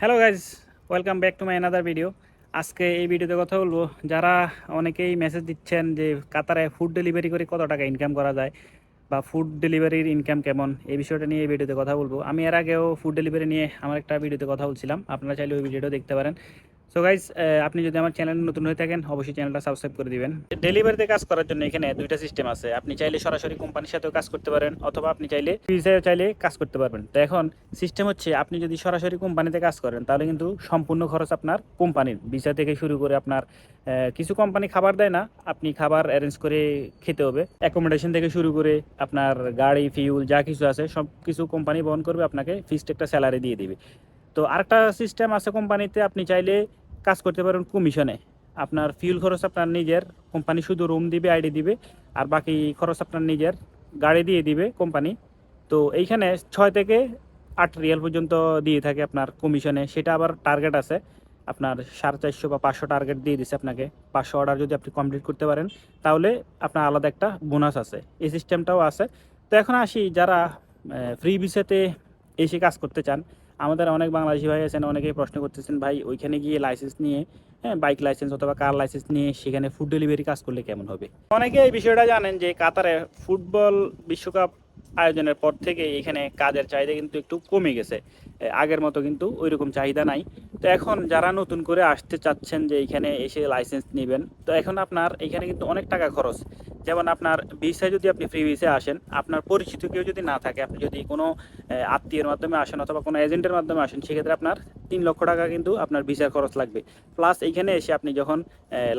Hello guys welcome back to my another video আজকে এই ভিডিওতে কথা বলব। যারা অনেকেই মেসেজ দিচ্ছেন যে কাতারে ফুড ডেলিভারি করে কত টাকা ইনকাম করা যায় বা ফুড ডেলিভারির ইনকাম কেমন, এই বিষয়টা নিয়ে এই ভিডিওতে কথা বলব। আমি এর আগেও ফুড ডেলিভারি নিয়ে আমার একটা ভিডিওতে কথা বলছিলাম। আপনারা চাইলে ওই ভিডিওটা দেখতে পারেন। সো গাইজ আপনি যদি আমার চ্যানেল নতুন হয়ে থাকেন, অবশ্যই চ্যানেলটা সাবস্ক্রাইব করে দিবেন। ডেলিভারিতে কাজ করার জন্য এখানে দুইটা সিস্টেম আছে। আপনি চাইলে সরাসরি কোম্পানির সাথেও কাজ করতে পারেন, অথবা আপনি চাইলে ভিসায় চাইলে কাজ করতে পারবেন। তো এখন সিস্টেম হচ্ছে, আপনি যদি সরাসরি কোম্পানিতে কাজ করেন, তাহলে কিন্তু সম্পূর্ণ খরচ আপনার কোম্পানির ভিসা থেকে শুরু করে আপনার কিছু কোম্পানি খাবার দেয় না, আপনি খাবার অ্যারেঞ্জ করে খেতে হবে। অ্যাকোমোডেশন থেকে শুরু করে আপনার গাড়ি ফিউল যা কিছু আছে, সব কিছু কোম্পানি বহন করবে, আপনাকে ফিক্সড একটা স্যালারি দিয়ে দিবে। তো আরেকটা সিস্টেম আছে কোম্পানিতে আপনি চাইলে কাজ করতে পারেন কমিশনে। আপনার ফিউল খরচ আপনার নিজের কোম্পানি শুধু রুম দিবে আইডি দিবে, আর বাকি খরচ আপনার নিজের, গাড়ি দিয়ে দিবে কোম্পানি তো এইখানে ছয় থেকে আট রিয়াল পর্যন্ত দিয়ে থাকে আপনার কমিশনে। সেটা আবার টার্গেট আছে। আপনার সাড়ে চারশো বা পাঁচশো টার্গেট দিয়ে দিছে আপনাকে। পাঁচশো অর্ডার যদি আপনি কমপ্লিট করতে পারেন, তাহলে আপনার আলাদা একটা বোনাস আছে। এই সিস্টেমটাও আছে। তো এখন আসি যারা ফ্রি ভিসাতে এসে কাজ করতে চান আমাদের অনেক বাংলাদেশি ভাই আছেন, অনেকেই প্রশ্ন করতেছেন, ভাই, ওইখানে গিয়ে লাইসেন্স নিয়ে হ্যাঁ বাইক লাইসেন্স অথবা কার লাইসেন্স নিয়ে সেখানে ফুড ডেলিভারি কাজ করলে কেমন হবে? অনেকে এই বিষয়টা জানেন যে কাতারে ফুটবল বিশ্বকাপ আয়োজনের পর থেকে এখানে কাজের চাহিদা কিন্তু একটু কমে গেছে। আগের মতো কিন্তু ওইরকম চাহিদা নাই। তো এখন যারা নতুন করে আসতে চাচ্ছেন যে এখানে এসে লাইসেন্স নেবেন, তো এখন আপনার এখানে কিন্তু অনেক টাকা খরচ। যেমন আপনার ভিসায় যদি আপনি ফ্রি ভিসে আসেন, আপনার পরিচিত কেউ যদি না থাকে, আপনি যদি কোনো আত্মীয়ের মাধ্যমে আসেন অথবা কোনো এজেন্টের মাধ্যমে আসেন, সেক্ষেত্রে আপনার তিন লক্ষ টাকা কিন্তু আপনার ভিসার খরচ লাগবে। প্লাস এইখানে এসে আপনি যখন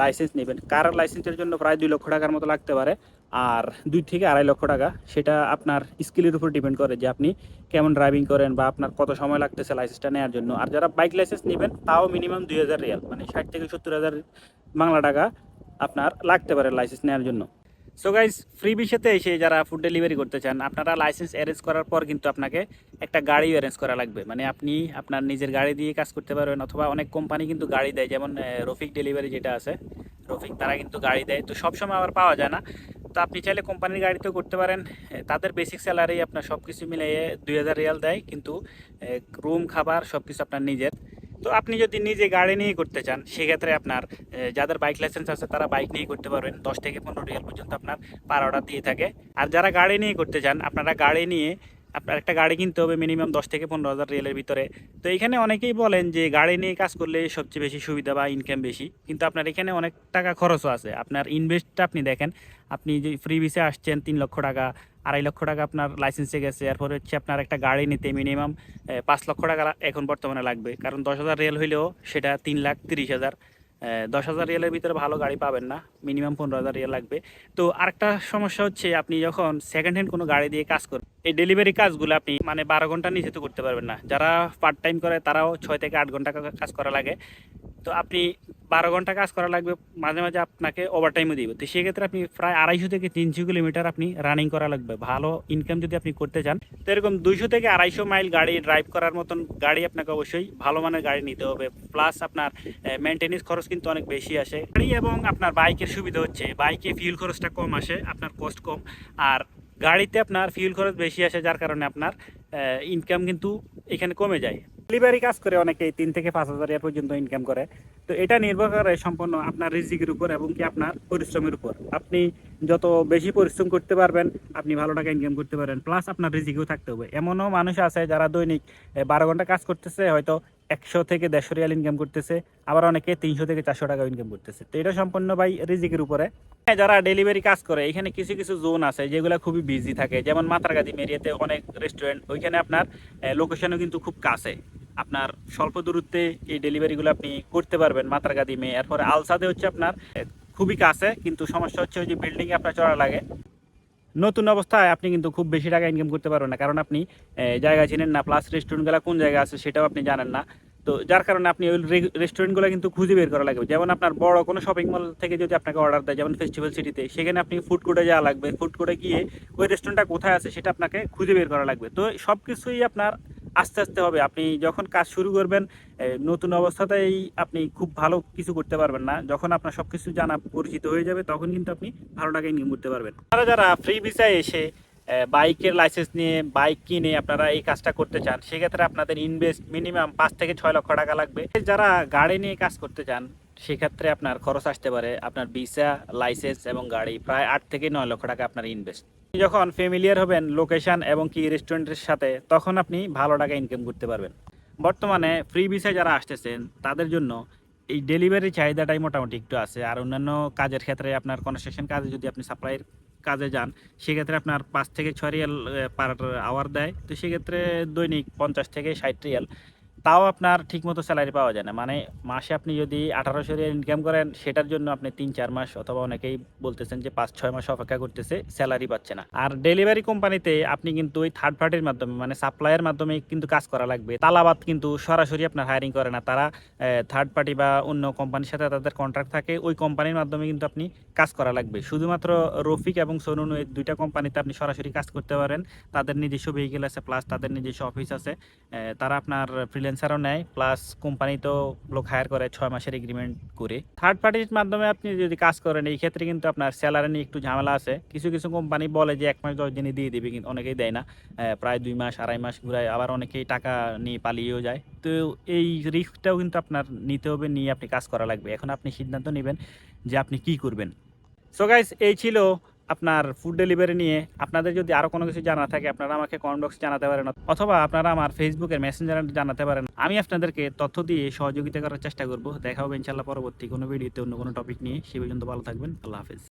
লাইসেন্স নেবেন, কার লাইসেন্সের জন্য প্রায় দুই লক্ষ টাকার মতো লাগতে পারে। আর দুই থেকে আড়াই লক্ষ টাকা, সেটা আপনার স্কিলের উপর ডিপেন্ড করে যে আপনি কেমন ড্রাইভিং করেন বা আপনার কত সময় লাগতেছে লাইসেন্সটা নেওয়ার জন্য। আর যারা বাইক লাইসেন্স নেবেন, তাও মিনিমাম দুই হাজার রিয়াল মানে ষাট থেকে সত্তর হাজার বাংলা টাকা আপনার লাগতে পারে লাইসেন্স নেওয়ার জন্য। সো গাইজ ফ্রি বিষয়তে এসে যারা ফুড ডেলিভারি করতে চান, আপনারা লাইসেন্স অ্যারেঞ্জ করার পর কিন্তু আপনাকে একটা গাড়ি অ্যারেঞ্জ করা লাগবে। মানে আপনি আপনার নিজের গাড়ি দিয়ে কাজ করতে পারবেন, অথবা অনেক কোম্পানি কিন্তু গাড়ি দেয়, যেমন রফিক ডেলিভারি যেটা আছে, রফিক তারা কিন্তু গাড়ি দেয়। তো সবসময় আবার পাওয়া যায় না। তো আপনি চাইলে কোম্পানির গাড়িতেও করতে পারেন। তাদের বেসিক স্যালারি আপনার সব কিছু মিলিয়ে দুই হাজার রিয়াল দেয়, কিন্তু রুম খাবার সব কিছু আপনার নিজের। তো আপনি যদি নিজে গাড়ি নিয়ে করতে চান, সেক্ষেত্রে আপনার যাদের বাইক লাইসেন্স আছে তারা বাইক নিয়ে করতে পারবেন। দশ থেকে পনেরো রিয়াল পর্যন্ত আপনার পার অর্ডার দিয়ে থাকে। আর যারা গাড়ি নিয়ে করতে চান, আপনারা গাড়ি নিয়ে আপনার একটা গাড়ি কিনতে হবে মিনিমাম দশ থেকে পনেরো হাজার রিয়ালের ভিতরে। তো এখানে অনেকেই বলেন যে গাড়ি নিয়ে কাজ করলে সবচেয়ে বেশি সুবিধা বা ইনকাম বেশি। কিন্তু আপনার এখানে অনেক টাকা খরচও আছে। আপনার ইনভেস্টটা আপনি দেখেন, আপনি যে ফ্রি ভিসে আসছেন তিন লক্ষ টাকা, আড়াই লক্ষ টাকা আপনার লাইসেন্সে গেছে। এরপর হচ্ছে আপনার একটা গাড়ি নিতে মিনিমাম পাঁচ লক্ষ টাকা এখন বর্তমানে লাগবে। কারণ দশ হাজার রিয়াল হইলেও সেটা তিন লাখ তিরিশ হাজার দশ হাজার রিয়ালের ভিতরে ভালো গাড়ি পাবেন না। মিনিমাম পনেরো হাজার রিয়াল লাগবে। তো আরেকটা সমস্যা হচ্ছে আপনি যখন সেকেন্ড হ্যান্ড কোনো গাড়ি দিয়ে কাজ করবেন এই ডেলিভারি কাজগুলো আপনি মানে বারো ঘণ্টা নিচে তো করতে পারবেন না। যারা পার্ট টাইম করে, তারাও ছয় থেকে আট ঘণ্টা কাজ করা লাগে। তো আপনি বারো ঘণ্টা কাজ করা লাগবে, মাঝে মাঝে আপনাকে ওভার টাইমও দিবে। তো সেক্ষেত্রে আপনি প্রায় আড়াইশো থেকে তিনশো কিলোমিটার আপনি রানিং করা লাগবে। ভালো ইনকাম যদি আপনি করতে চান, তো এরকম দুইশো থেকে আড়াইশো মাইল গাড়ি ড্রাইভ করার মতন গাড়ি আপনাকে অবশ্যই ভালো মানের গাড়ি নিতে হবে। প্লাস আপনার মেনটেনেন্স খরচ কিন্তু অনেক বেশি আসে। গাড়ি এবং আপনার বাইকের সুবিধা হচ্ছে বাইকে ফিউল খরচটা কম আসে, আপনার কস্ট কম। আর গাড়িতে আপনার ফিউল খরচ বেশি আসে যার কারণে আপনার ইনকাম কিন্তু এখানে কমে যায়। ডেলিভারি কাজ করে অনেকে তিন থেকে পাঁচ হাজার পর্যন্ত ইনকাম করে। তো এটা নির্ভর করে সম্পূর্ণ আপনার রিজিকের উপর এবং কি আপনার পরিশ্রমের উপর। আপনি যত বেশি পরিশ্রম করতে পারবেন আপনি ভালো টাকা ইনকাম করতে পারেন প্লাস আপনার রিজিকেও থাকতে হবে। এমনও মানুষ আছে যারা দৈনিক বারো ঘণ্টা কাজ করতেছে হয়তো একশো থেকে দেড়শো রিয়াল ইনকাম করতেছে আবার অনেকে তিনশো থেকে চারশো টাকা ইনকাম করতেছে। তো এটা সম্পূর্ণ ভাই রিজিকের উপরে। হ্যাঁ, যারা ডেলিভারি কাজ করে এখানে কিছু কিছু জোন আছে যেগুলো খুবই বিজি থাকে। যেমন মাত্রাগাদি এরিয়াতে অনেক রেস্টুরেন্ট ওইখানে আপনার লোকেশনও কিন্তু খুব কাছে। আপনার স্বল্প দূরত্বে এই ডেলিভারিগুলো আপনি করতে পারবেন মাত্রাগাদি মেয়ে। এরপরে আলসাদে হচ্ছে আপনার খুবই কাছে, কিন্তু সমস্যা হচ্ছে ওই যে বিল্ডিংয়ে আপনার চড়া লাগে। নতুন অবস্থায় আপনি কিন্তু খুব বেশি টাকা ইনকাম করতে পারবেন না, কারণ আপনি জায়গা চিনেন না প্লাস রেস্টুরেন্টগুলো কোন জায়গা আছে সেটাও আপনি জানেন না। তো যার কারণে আপনি ওই রেস্টুরেন্টগুলো কিন্তু খুঁজে বের করা লাগবে। যেমন আপনার বড় কোনো শপিং মল থেকে যদি আপনাকে অর্ডার দেয়, যেমন ফেস্টিভ্যাল সিটিতে সেখানে আপনি ফুড কোর্টে যাওয়া লাগবে। ফুড কোর্টে গিয়ে ওই রেস্টুরেন্টটা কোথায় আছে সেটা আপনাকে খুঁজে বের করা লাগবে। তো সব কিছুই আপনার আস্তে আস্তে হবে। আপনি যখন কাজ শুরু করবেন নতুন অবস্থাতেই আপনি খুব ভালো কিছু করতে পারবেন না। যখন আপনার সব কিছু জানা পরিচিত হয়ে যাবে, তখন কিন্তু আপনি ভালো টাকা ইনকাম করতে পারবেন। তারা যারা ফ্রি ভিসায় এসে বাইকের লাইসেন্স নিয়ে বাইক কিনে আপনারা এই কাজটা করতে চান, সেক্ষেত্রে আপনাদের ইনভেস্ট মিনিমাম পাঁচ থেকে ছয় লক্ষ টাকা লাগবে। যারা গাড়ি নিয়ে কাজ করতে চান, সেক্ষেত্রে আপনার খরচ আসতে পারে আপনার ভিসা লাইসেন্স এবং গাড়ি, প্রায় আট থেকে নয় লক্ষ টাকা আপনার ইনভেস্ট যখন ফ্যামিলিয়ার হবেন লোকেশন এবং কি রেস্টুরেন্টের সাথে, তখন আপনি ভালো টাকা ইনকাম করতে পারবেন। বর্তমানে ফ্রি ভিসা যারা আসতেছেন, তাদের জন্য এই ডেলিভারি চাহিদাটাই মোটামুটি একটু আছে। আর অন্যান্য কাজের ক্ষেত্রে আপনার কনস্ট্রাকশন কাজে যদি আপনি সাপ্লাইয়ের কাজে যান, সেক্ষেত্রে আপনার পাঁচ থেকে ছয় রিয়াল পার আওয়ার দেয়। তো সেক্ষেত্রে দৈনিক পঞ্চাশ থেকে ষাট রিয়াল। তাও আপনার ঠিকমতো স্যালারি পাওয়া যায় না। মানে মাসে আপনি যদি আঠারোশো রিয়াল ইনকাম করেন, সেটার জন্য আপনি তিন, চার মাস অথবা অনেকেই বলতেছেন যে পাঁচ, ছয় মাস অপেক্ষা করতেছে স্যালারি পাচ্ছে না। আর ডেলিভারি কোম্পানিতে আপনি কিন্তু ওই থার্ড পার্টির মাধ্যমে মানে সাপ্লাইয়ের মাধ্যমে কিন্তু কাজ করা লাগবে। তালাবাদ কিন্তু সরাসরি আপনার হায়ারিং করে না। তারা থার্ড পার্টি বা অন্য কোম্পানির সাথে তাদের কন্ট্রাক্ট থাকে, ওই কোম্পানির মাধ্যমে কিন্তু আপনি কাজ করা লাগবে। শুধুমাত্র রফিক এবং সোনুন এই দুইটা কোম্পানিতে আপনি সরাসরি কাজ করতে পারেন। তাদের নিজস্ব ভেহিকেল আছে প্লাস তাদের নিজস্ব অফিস আছে। তারা আপনার ফ্রিল্যান্সারও নেয় প্লাস কোম্পানি তো লোক হায়ার করে ছয় মাসের এগ্রিমেন্ট করে। থার্ড পার্টির মাধ্যমে আপনি যদি কাজ করেন, এই ক্ষেত্রে কিন্তু আপনার স্যালারি নিয়ে একটু ঝামেলা আছে। কিছু কিছু কোম্পানি বলে যে এক মাস, দশ দিনে দিয়ে দিবে, কিন্তু অনেকেই দেয় না। প্রায় দুই মাস, আড়াই মাস ঘুরায়, আবার অনেকেই টাকা নিয়ে পালিয়েও যায়। তো এই রিস্কটাও কিন্তু আপনার নিতে হবে, নিয়ে আপনি কাজ করা লাগবে। এখন আপনি সিদ্ধান্ত নেবেন যে আপনি কি করবেন। সো গাইস এই ছিল আপনার ফুড ডেলিভারি নিয়ে আপনাদের যদি আরও কোনো কিছু জানা থাকে, আপনারা আমাকে কমেন্ট বক্সে জানাতে পারেন অথবা আপনারা আমার ফেসবুকের মেসেঞ্জারে জানাতে পারেন। আমি আপনাদেরকে তথ্য দিয়ে সহযোগিতা করার চেষ্টা করব। দেখা হবে ইনশাল্লাহ পরবর্তী কোনো ভিডিওতে অন্য কোনো টপিক নিয়ে। সে পর্যন্ত ভালো থাকবেন। আল্লাহ হাফেজ।